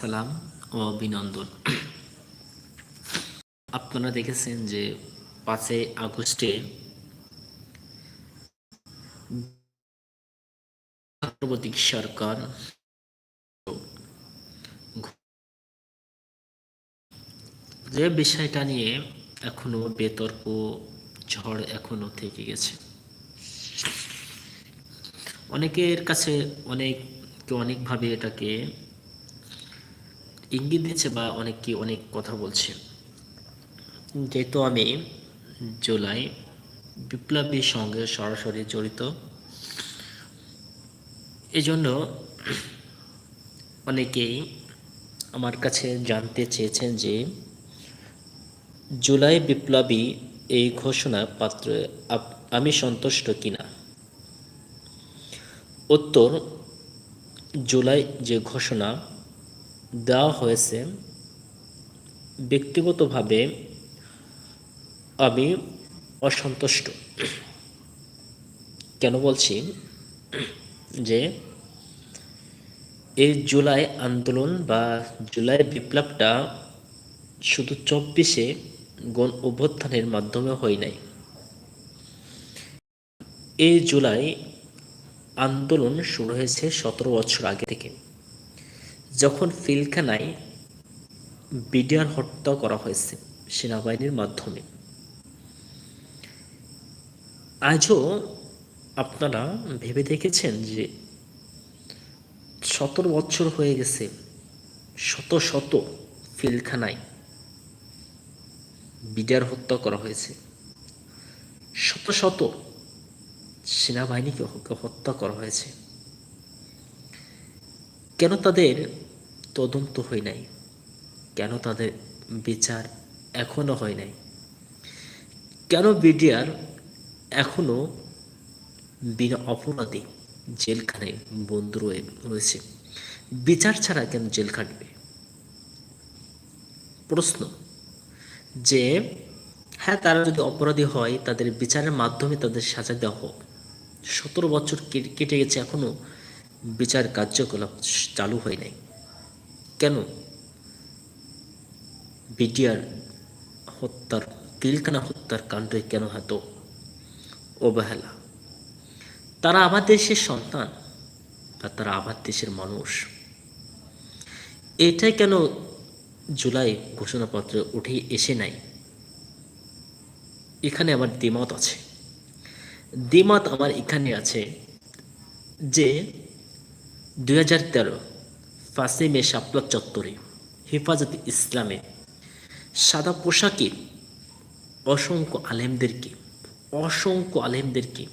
সালাম ও অভিনন্দন। আপনারা দেখেছেন যে পাঁচই আগস্টে আন্তর্জাতিক সরকার যে বিষয়টা নিয়ে এখনও বেতর্ক, ঝড় এখনও থেকে গেছে। অনেকের কাছে অনেক, অনেকভাবে এটাকে ইঙ্গিত দিচ্ছে বা অনেককে অনেক কথা বলছে। যেহেতু আমি জুলাই বিপ্লবীর সঙ্গে সরাসরি জড়িত, এজন্য অনেকেই আমার কাছে জানতে চেয়েছেন যে জুলাই বিপ্লবী এই ঘোষণা পাত্র আমি সন্তুষ্ট কিনা। উত্তর, জুলাই যে ঘোষণা দেওয়া হয়েছে, ব্যক্তিগতভাবে আমি অসন্তুষ্ট। কেন বলছি? যে এই জুলাই আন্দোলন বা জুলাই বিপ্লবটা শুধু চব্বিশে গণ অভ্যুত্থানের মাধ্যমে হয় নাই। এই জুলাই আন্দোলন শুরু হয়েছে সতেরো বছর আগে থেকে। যখন ফিলখানায় বিডিআর হত্যা করা হয়েছে সেনাবাহিনীর মাধ্যমে, আজও আপনারা ভেবে দেখেছেন যে সতেরো বছর হয়ে গেছে, শত শত ফিলখানায় বিডিআর হত্যা করা হয়েছে। শত শত সেনাবাহিনীকে হত্যা করা হয়েছে। কেন তাদের তদন্ত হয় নাই? কেন তাদের বিচার এখনও হয় নাই? কেন বিডিআর এখনও বিনা অপরাধী জেলখানায় বন্ধ রয়েছে? বিচার ছাড়া কেন জেল খাটবে? প্রশ্ন যে হ্যাঁ তারা যদি অপরাধী হয়, তাদের বিচারের মাধ্যমে তাদের সাজা দেওয়া হোক। সতেরো বছর কেটে- কেটে গেছে এখনও। বিচার কার্যকলাপ চালু হয় নাই। কেন? বিডিআর হত্যার পিলখানা হত্যার কাণ্ডে কেন এত অবহেলা? তারা আমার দেশের সন্তান বা তারা আমার দেশের মানুষ। এটাই কেন জুলাই ঘোষণাপত্রে উঠে এসে নাই? এখানে আমার দ্বিমত আছে। দ্বিমত আমার এখানে আছে যে দুই হাজার তেরো পাঁচই মে শাপলা চত্বরে, হেফাজত ইসলামে। সাদা পোশাকে অসংখ্য আলেমদেরকে অসংখ্য আলেমদেরকে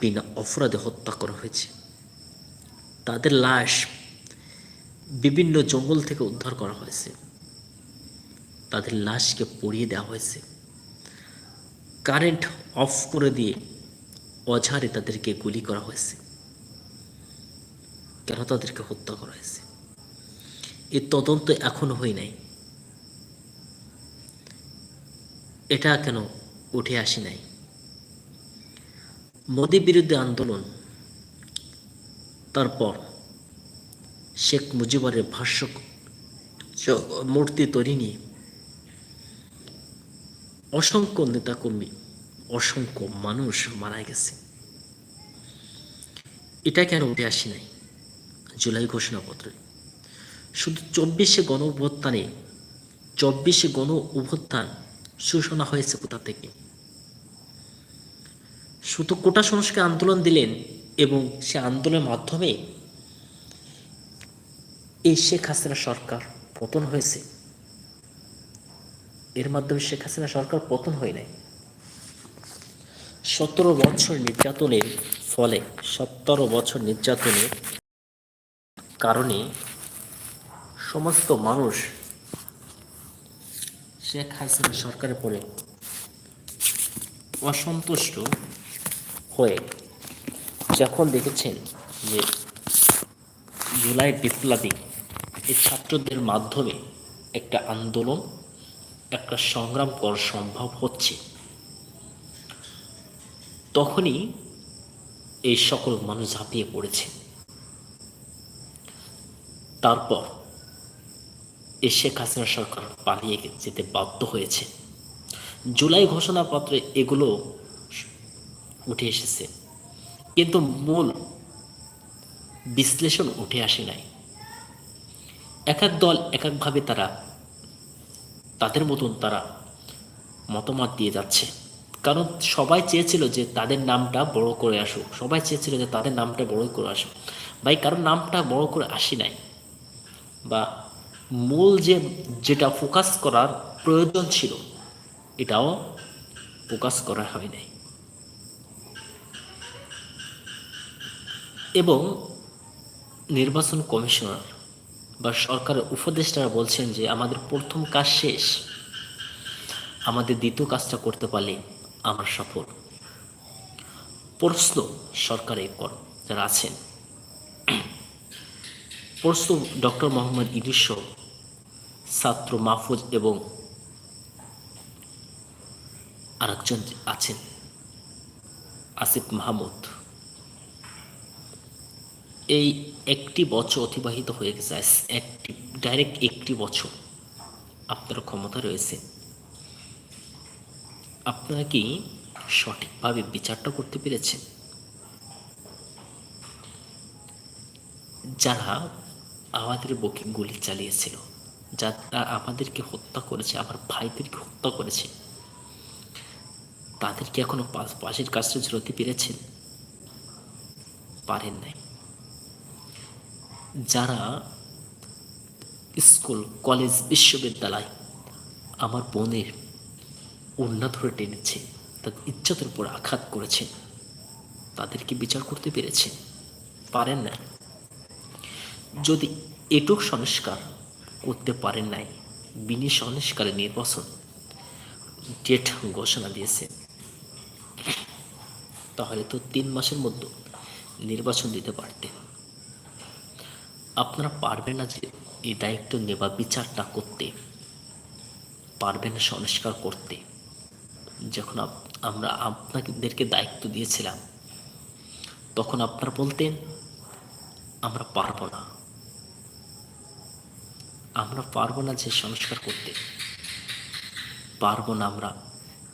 বিনা অপরাধে হত্যা করা হয়েছে। তাদের লাশ বিভিন্ন জঙ্গল থেকে উদ্ধার করা হয়েছে। তাদের লাশকে পড়িয়ে দেওয়া হয়েছে। কারেন্ট অফ করে দিয়ে অঝারে তাদেরকে গুলি করা হয়েছে। কেন তাদেরকে হত্যা করা হয়েছে এই তদন্ত এখনও হয় নাই। এটা কেন উঠে আসি নাই? মোদী বিরুদ্ধে আন্দোলন, তারপর শেখ মুজিবরের ভাষ্য মূর্তি তৈরি নিয়ে অসংখ্য নেতাকর্মী, অসংখ্য মানুষ মারা গেছে। এটা কেন উঠে আসি নাই? জুলাই ঘোষণাপত্রে। শুধু চব্বিশে গণ অভ্যুত্থানে চব্বিশে গণ অভ্যুত্থান সূচনা হয়েছে কোথা থেকে? শুধু কোটা সংস্কার আন্দোলন দিলেন এবং সে আন্দোলনের মাধ্যমে এই শেখ হাসিনা সরকার পতন হয়েছে। এর মাধ্যমে শেখ হাসিনা সরকার পতন হয় নাই। সতেরো বছর নির্যাতনের ফলে সতেরো বছর নির্যাতনের কারণে সমস্ত মানুষ শেখ হাসিনা সরকারের পরে অসন্তুষ্ট হয়ে যখন দেখেছেন যে জুলাই বিপ্লবী এই ছাত্রদের মাধ্যমে একটা আন্দোলন, একটা সংগ্রাম করা সম্ভব হচ্ছে, তখনই এই সকল মানুষ ঝাঁপিয়ে পড়েছে। তারপর এই শেখ হাসিনা সরকার পালিয়ে যেতে বাধ্য হয়েছে। জুলাই ঘোষণাপত্রে এগুলো উঠে এসেছে। কিন্তু মূল বিশ্লেষণ উঠে আসে নাই। এক এক দল এক একভাবে তারা, তাদের মতন তারা মতামত দিয়ে যাচ্ছে। কারণ সবাই চেয়েছিল যে তাদের নামটা বড় করে আসুক। সবাই চেয়েছিল যে তাদের নামটা বড় করে আসুক। ভাই কারণ নামটা বড় করে আসি নাই। বা মূল যে, যেটা ফোকাস করার প্রয়োজন ছিল, এটাও ফোকাস করা হয় নাই। এবং নির্বাচন কমিশনার বা সরকারের উপদেষ্টারা বলছেন যে, আমাদের প্রথম কাজ শেষ। আমাদের দ্বিতীয় কাজটা করতে পারলে আমরা সফল। প্রশ্ন সরকারের কর যারা আছেন। প্রশ্ন ডক্টর মোহাম্মদ ইলিশ ছাত্র মাহফুজ এবং আরেকজন আছেন, আসিফ মাহমুদ। এই একটি বছর অতিবাহিত হয়ে গেছে একটি, ডাইরেক্ট একটি বছর আপনার ক্ষমতা রয়েছে। আপনারা কি সঠিকভাবে বিচারটা করতে পেরেছেন? যারা আমাদের বুকে গুলি চালিয়েছিল যারা আমাদেরকে হত্যা করেছে, আমার ভাইদেরকে হত্যা করেছে। তাদেরকে এখনও পাশের কাজটা জড়তে পেরেছেন? পারেন নাই। যারা স্কুল, কলেজ, বিশ্ববিদ্যালয় আমার বোনের উন্না ধরে টেনেছে, তাদের ইজ্জতের উপর আঘাত করেছে, তাদেরকে বিচার করতে পেরেছে, পারেন না যদি এটুক সংস্কার করতে পারেন নাই, বিনি সংস্কারে নির্বাচন ডেট ঘোষণা দিয়েছে, তাহলে তো তিন মাসের মধ্যে নির্বাচন দিতে পারতেন। আপনারা পারবেন না যে এই দায়িত্ব নেবা বিচারটা করতে, পারবেন না সংস্কার করতে। যখন আমরা আপনাদেরকে দায়িত্ব দিয়েছিলাম, তখন আপনারা বলতেন, আমরা পারব না। আমরা পারব না যে সংস্কার করতে। পারব না আমরা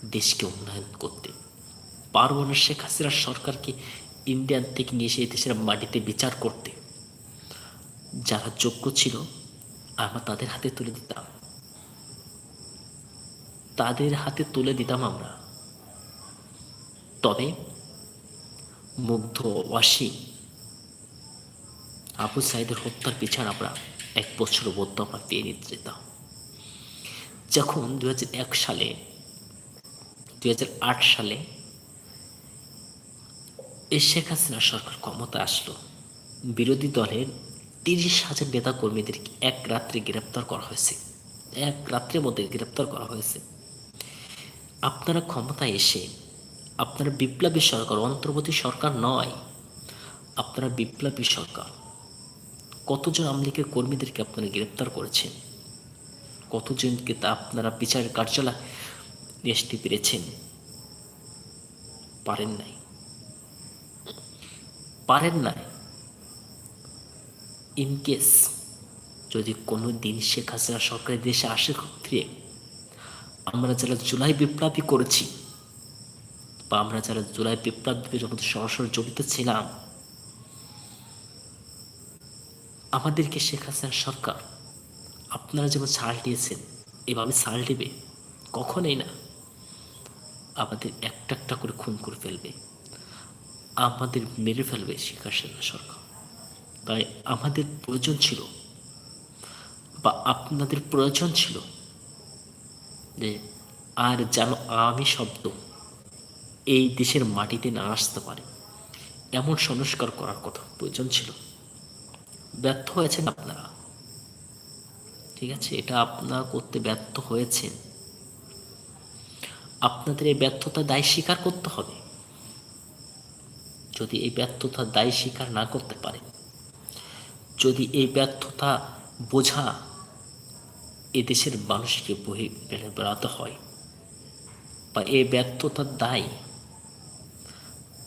দেশকে উন্নয়ন করতে। পারব না শেখ হাসিনার সরকারকে ইন্ডিয়ান থেকে নিয়ে এসে দেশের মাটিতে বিচার করতে। যারা যোগ্য ছিল, আমরা তাদের হাতে তুলে দিতাম। তাদের হাতে তুলে দিতাম আমরা। তবে মুগ্ধ ওয়াসি আবু সাইদের হত্যার পিছার আমরা এক বছর মধ্যে আমরা পেয়ে নিতে যেতাম। যখন দু সালে দু সালে শেখ হাসিনা সরকার ক্ষমতা আসলো, বিরোধী দলের তিরিশ হাজার নেতা কর্মীদেরকে এক রাত্রে গ্রেপ্তার করা হয়েছে। এক রাত্রের মধ্যে গ্রেপ্তার করা হয়েছে। আপনারা ক্ষমতায় এসে, আপনারা বিপ্লবী সরকার, অন্তর্বর্তী সরকার নয়, আপনারা বিপ্লবী সরকার। কতজন আমলিকের কর্মীদেরকে আপনারা গ্রেপ্তার করেছেন? কতজনকে তা আপনারা বিচারের কার্যালয় আসতে পেরেছেন? পারেন নাই। পারেন নাই। ইনকেস যদি কোনো দিন শেখ হাসিনা সরকারের দেশে আসে ক্ষেত্রে আমরা যারা জুলাই বিপ্লবী করেছি বা আমরা যারা জুলাই বিপ্লবীর মধ্যে সরাসরি জড়িত ছিলাম আমাদেরকে শেখ হাসিনা সরকার। আপনারা যেমন ছাড় দিয়েছেন, এভাবে ছাড় দেবে, কখনোই না। আমাদের একটা একটা করে খুন করে ফেলবে। আমাদের মেরে ফেলবে শেখ হাসিনা সরকার। তাই আমাদের প্রয়োজন ছিল, বা আপনাদের প্রয়োজন ছিল, যে আর যেন আমি শব্দ এই দেশের মাটিতে না আসতে পারে। এমন সংস্কার করার কথা প্রয়োজন ছিল। ব্যর্থ হয়েছেন আপনারা। ঠিক আছে? এটা আপনারা করতে ব্যর্থ হয়েছেন। আপনাদের এই ব্যর্থতা দায় স্বীকার করতে হবে। যদি এই ব্যর্থতা দায় স্বীকার না করতে পারে, যদি এই ব্যর্থতা বোঝা এদেশের মানুষকে বহে বেড়াতে হয় বা এই ব্যর্থতার দায়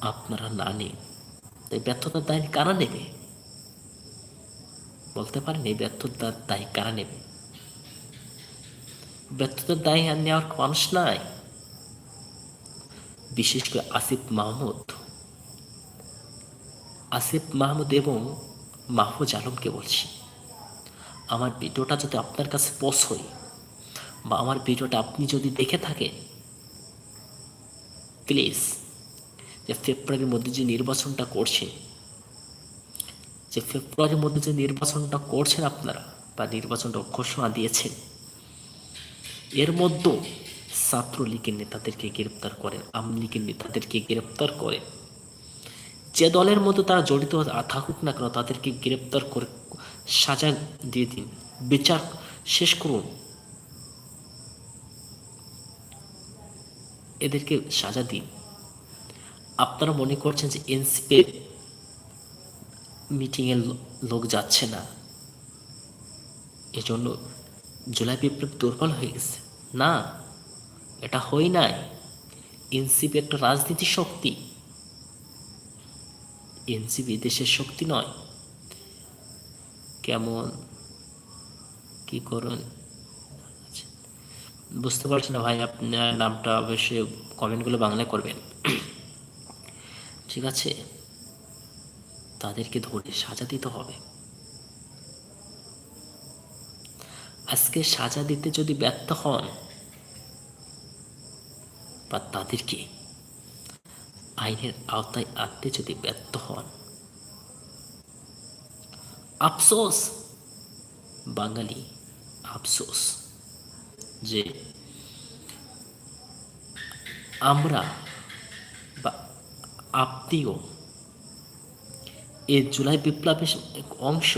আপনারা না নেন, তাই ব্যর্থতার দায় কারা নেবে? বলতে পারেন ব্যর্থতার দায় কারা নেবে? ব্যর্থতার দায় নেওয়ার মানুষ নাই। বিশেষ করে আসিফ মাহমুদ। আসিফ মাহমুদ এবং মাহফুজ আলমকে বলছি, আমার ভিডিওটা যদি আপনার কাছে পৌঁছয় বা আমার ভিডিওটা আপনি যদি দেখে থাকেন, প্লিজ, যে ফেব্রুয়ারির মধ্যে যে নির্বাচনটা করছে যে ফেব্রুয়ারির মধ্যে যে নির্বাচনটা করছেন আপনারা বা নির্বাচনটা ঘোষণা দিয়েছেন, এর মধ্যে ছাত্রলীগের নেতাদেরকে গ্রেপ্তার করেন আওয়ামী লীগের নেতাদেরকে গ্রেপ্তার করেন। যে দলের মধ্যে তারা জড়িত থাকুক না কেন, তাদেরকে গ্রেপ্তার করে সাজা দিয়ে দিন। বিচার শেষ করুন। এদেরকে সাজা দিন। আপনারা মনে করছেন যে এনসিপির মিটিংয়ে লোক যাচ্ছে না। এজন্য জুলাই বিপ্লব দুর্বল হয়ে গেছে। না, এটা হয় নাই। এনসিপি একটা রাজনীতি শক্তি। এনসিপি দেশের শক্তি নয়। কেমন, কি করুন? বুঝতে পারছি না ভাই, আপনার নামটা অবশ্যই কমেন্টগুলো বাংলায় করবেন। ঠিক আছে? তাদেরকে ধরে সাজা দিতে হবে। আজকে সাজা দিতে যদি ব্যর্থ হন, বা তাদেরকে আইনের আওতায় আনতে যদি ব্যর্থ হন, আফসোস, বাঙালি আফসোস যে আমরা বা আপনিও এই জুলাই বিপ্লবের অংশ।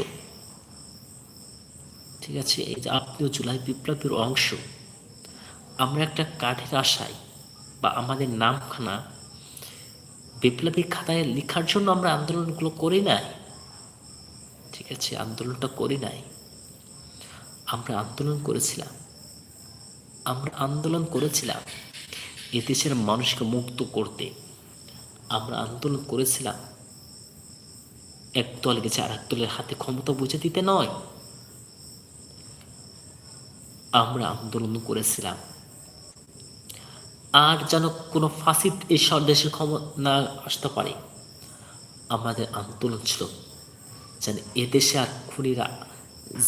ঠিক আছে, এই যে আপনিও জুলাই বিপ্লবের অংশ। আমরা একটা কাঠের আশায় বা আমাদের নামখানা বিপ্লবী খাতায় লেখার জন্য আমরা আন্দোলনগুলো করি নাই। ঠিক আছে, আন্দোলনটা করি নাই। আমরা আন্দোলন করেছিলাম। আমরা আন্দোলন করেছিলাম এ দেশের মানুষকে মুক্ত করতে। আমরা আন্দোলন করেছিলাম। এক দল গেছে আর এক দলের হাতে ক্ষমতা বুঝে দিতে নয়। আমরা আন্দোলন করেছিলাম। আর যেন কোনো ফাঁসিদ এই সব দেশের ক্ষমতা না আসতে পারে। আমাদের আন্দোলন ছিল যেন এদেশে আর খুনিরা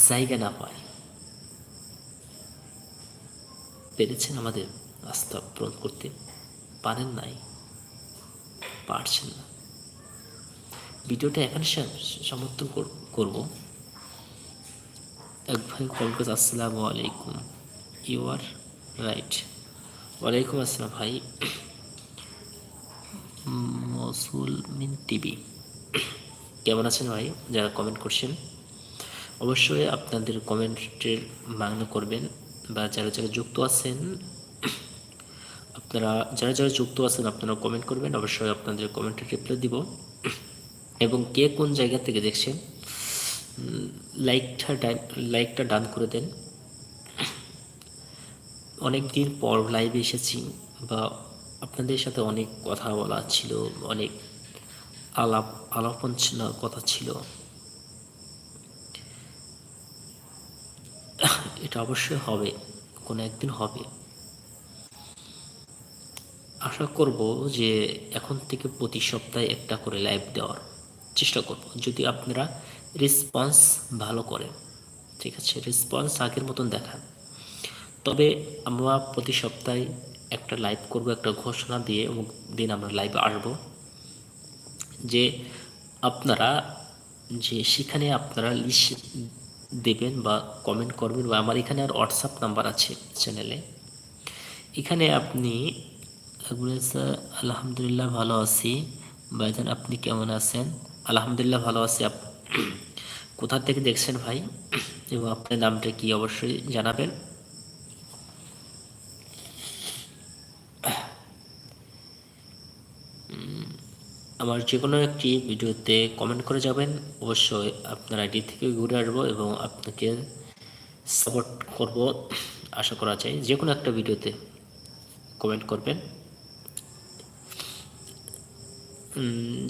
জায়গা না পায়। পেরেছেন আমাদের আস্থা পূরণ করতে? পারেন নাই? পারছেন না। ভিডিওটা এখানে সমর্থন করব। এক ভাই কল করে আসসালামু আলাইকুম ইউ আর রাইট ওয়ালাইকুম আসসালাম ভাই। মসুল মিন টিভি। কেমন আছেন ভাই? যারা কমেন্ট করছেন, অবশ্যই আপনাদের কমেন্টের মান্য করবেন বা যারা যারা যুক্ত আছেন, আপনারা, যারা যারা যুক্ত আছেন আপনারা কমেন্ট করবেন। অবশ্যই আপনাদের কমেন্টের রিপ্লাই দিব। এবং কে কোন জায়গা থেকে দেখছেন লাইকটা লাইকটা ডান করে দেন। অনেক দিন পর লাইভে এসেছি বা আপনাদের সাথে অনেক কথা বলা ছিল, অনেক আলাপ আলাপন ছিল কথা ছিল। এটা অবশ্যই হবে, কোনো একদিন হবে। আশা করব যে এখন থেকে প্রতি সপ্তাহে একটা করে লাইভ দেওয়ার। চেষ্টা করব, যদি আপনারা রেসপন্স ভালো করেন। ঠিক আছে রেসপন্স আগের মতন দেখান। তবে আমরা প্রতি সপ্তাহে একটা লাইভ করব, একটা ঘোষণা দিয়ে অমুক দিন আমরা লাইভে আসব। যে আপনারা, যে সেখানে আপনারা লিস্ট দেবেন বা কমেন্ট করবেন, বা আমার এখানে আর হোয়াটসঅ্যাপ নাম্বার আছে চ্যানেলে এখানে আপনি, আলহামদুলিল্লাহ ভালো আছি। ভাইজান, আপনি কেমন আছেন? আলহামদুলিল্লাহ ভালো আছি আপ, কোথা থেকে দেখছেন ভাই? এবং আপনার নামটা কি অবশ্যই জানাবেন। আমার যে কোনো একটি ভিডিওতে কমেন্ট করে যাবেন। অবশ্যই আপনার আইডি থেকে ঘুরে আসব এবং আপনাকে সাপোর্ট করব। আশা করা যায় যে কোনো একটা ভিডিওতে কমেন্ট করবেন।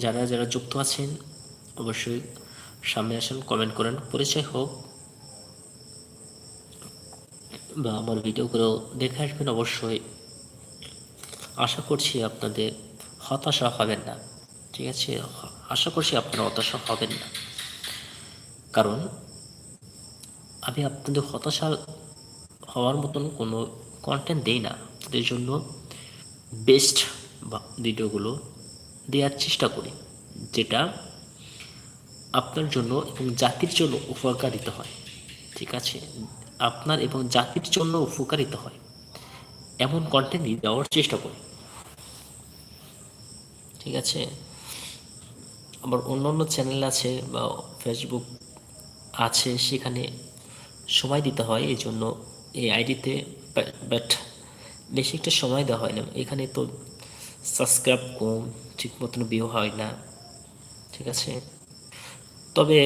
যারা যারা যুক্ত আছেন অবশ্যই সামনে আসুন কমেন্ট করেন। পরিচয় হোক বা আমার ভিডিওগুলো দেখে আসবেন অবশ্যই। আশা করছি আপনাদের হতাশা হবেন না, ঠিক আছে? আশা করছি আপনারা হতাশা হবেন না। কারণ আমি আপনাদের হতাশা হওয়ার মতন কোনো কন্টেন্ট দেই না। তাদের জন্য বেস্ট ভিডিওগুলো দেওয়ার চেষ্টা করি, যেটা আপনার জন্য এবং জাতির জন্য উপকারিত হয়। ঠিক আছে? আপনার এবং জাতির জন্য উপকারিত হয়। এমন কন্টেন্টই দেওয়ার চেষ্টা করি। ঠিক আছে? আবার অন্য অন্য চ্যানেল আছে বা ফেসবুক আছে, সেখানে সময় দিতে হয় এই জন্য এই আইডিতে বাট বেশি একটা সময় দেওয়া হয় না। এখানে তো সাবস্ক্রাইব কম ঠিক মতন ভিউ হয় না। ঠিক আছে? তবে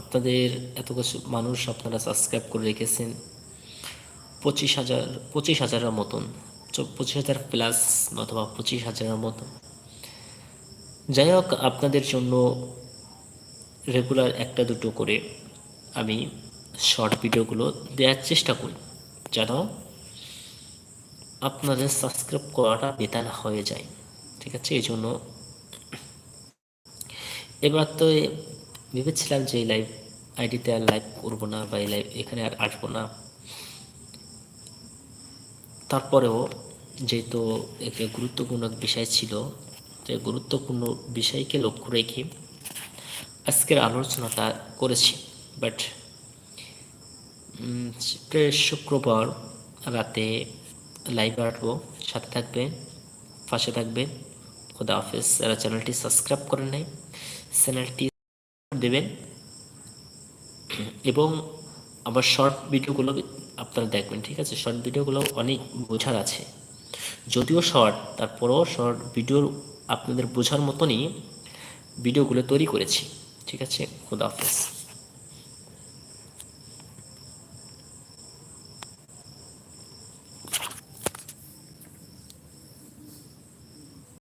আপনাদের এত কিছু মানুষ আপনারা সাবস্ক্রাইব করে রেখেছেন, পঁচিশ হাজার, পঁচিশ হাজারের মতন পঁচিশ হাজার প্লাস অথবা পঁচিশ হাজারের মতন। যাই হোক, আপনাদের জন্য রেগুলার একটা দুটো করে আমি শর্ট ভিডিওগুলো দেওয়ার চেষ্টা করি, যেন আপনাদের সাবস্ক্রাইব করাটা বেতান হয়ে যায়, ঠিক আছে? এই জন্য এবার তো ভেবেছিলাম যে এই লাইভ আইডিতে আর লাইভ করব না বা এই লাইভ এখানে আর আসব না। তারপরেও যেহেতু একটা গুরুত্বপূর্ণ বিষয় ছিল, যে গুরুত্বপূর্ণ বিষয়কে লক্ষ্য রেখে আজকের আলোচনাটা করেছি। বাট শুক্রবার রাতে লাইভ আসব, সাথে থাকবেন, পাশে থাকবেন। খোদা হাফেজ। যারা চ্যানেলটি সাবস্ক্রাইব করেন নাই, চ্যানেলটি দেবেন। এবং আবার শর্ট ভিডিওগুলো আপনারা দেখবেন, ঠিক আছে? শর্ট ভিডিওগুলো অনেক বোঝার আছে। যদিও শর্ট, তারপরেও শর্ট ভিডিওর আপনাদের বোঝার মতনই ভিডিওগুলো তৈরি করেছি, ঠিক আছে? খুদা হাফেজ।